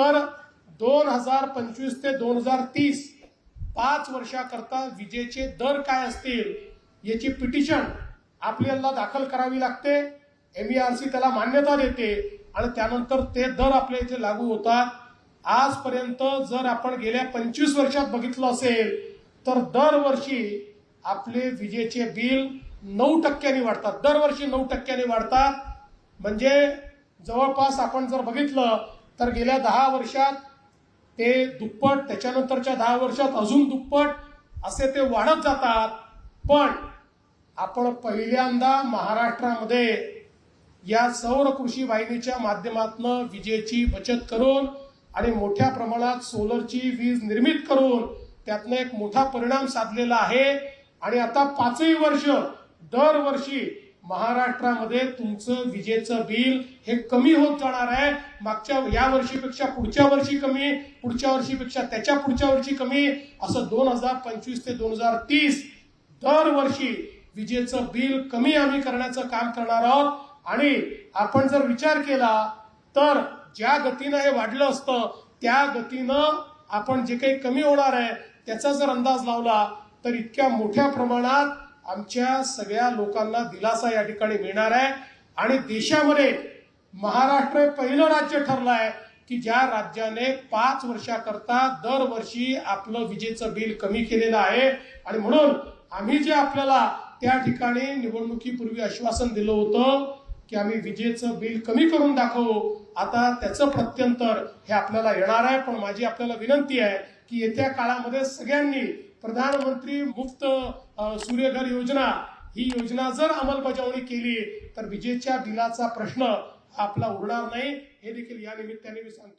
तर दोन हजार पंचवीस ते दोन हजार तीस पाच वर्षाकरता विजेचे दर काय असतील याची पिटिशन आपल्याला दाखल करावी लागते. एम बी आर सी त्याला मान्यता देते आणि त्यानंतर ते दर आपल्या इथे लागू होतात. आजपर्यंत जर आपण गेल्या पंचवीस वर्षात बघितलं असेल तर दरवर्षी आपले विजेचे बिल नऊ टक्क्यांनी वाढतात. दरवर्षी नऊ टक्क्यांनी वाढतात. म्हणजे जवळपास आपण जर बघितलं तर गेल्या दहा वर्षात ते दुप्पट त्याच्यानंतरच्या दहा वर्षात अजून दुप्पट असे ते वाढत जातात. पण आपण पहिल्यांदा महाराष्ट्रामध्ये या सौर कृषी वाहिनीच्या माध्यमातून विजेची बचत करून आणि मोठ्या प्रमाणात सोलरची वीज निर्मित करून त्यातनं एक मोठा परिणाम साधलेला आहे. आणि आता पाचही वर्ष दरवर्षी महाराष्ट्रामध्ये तुमचं विजेचं बिल हे कमी होत जाणार आहे. मागच्या या वर्षीपेक्षा पुढच्या वर्षी कमी पुढच्या वर्षीपेक्षा त्याच्या पुढच्या वर्षी कमी. असं दोन हजार पंचवीस ते दोन हजार तीस दरवर्षी विजेचं बिल कमी आम्ही करण्याचं काम करणार आहोत. आणि आपण जर विचार केला तर ज्या गतीनं हे वाढलं असतं त्या गतीनं आपण जे काही कमी होणार आहे त्याचा जर अंदाज लावला तर इतक्या मोठ्या प्रमाणात आमच्या सगळ्या लोकांना दिलासा या ठिकाणी मिळणार आहे. आणि देशामध्ये महाराष्ट्र पहिलं राज्य ठरलं आहे की ज्या राज्याने पाच वर्षाकरता दरवर्षी आपलं विजेचं बिल कमी केलेलं आहे. आणि म्हणून आम्ही जे आपल्याला त्या ठिकाणी निवडणुकीपूर्वी आश्वासन दिलं होतं की आम्ही विजेचं बिल कमी करून दाखवू आता त्याचं प्रत्यंतर हे आपल्याला येणार आहे. पण माझी आपल्याला विनंती आहे की येत्या काळामध्ये सगळ्यांनी प्रधानमंत्री मुक्त सूर्यघर योजना. ही योजना जर अंमलबजावणी केली तर विजेच्या बिलाचा प्रश्न आपला उरणार नाही. हे देखील या निमित्ताने मी सांगतो.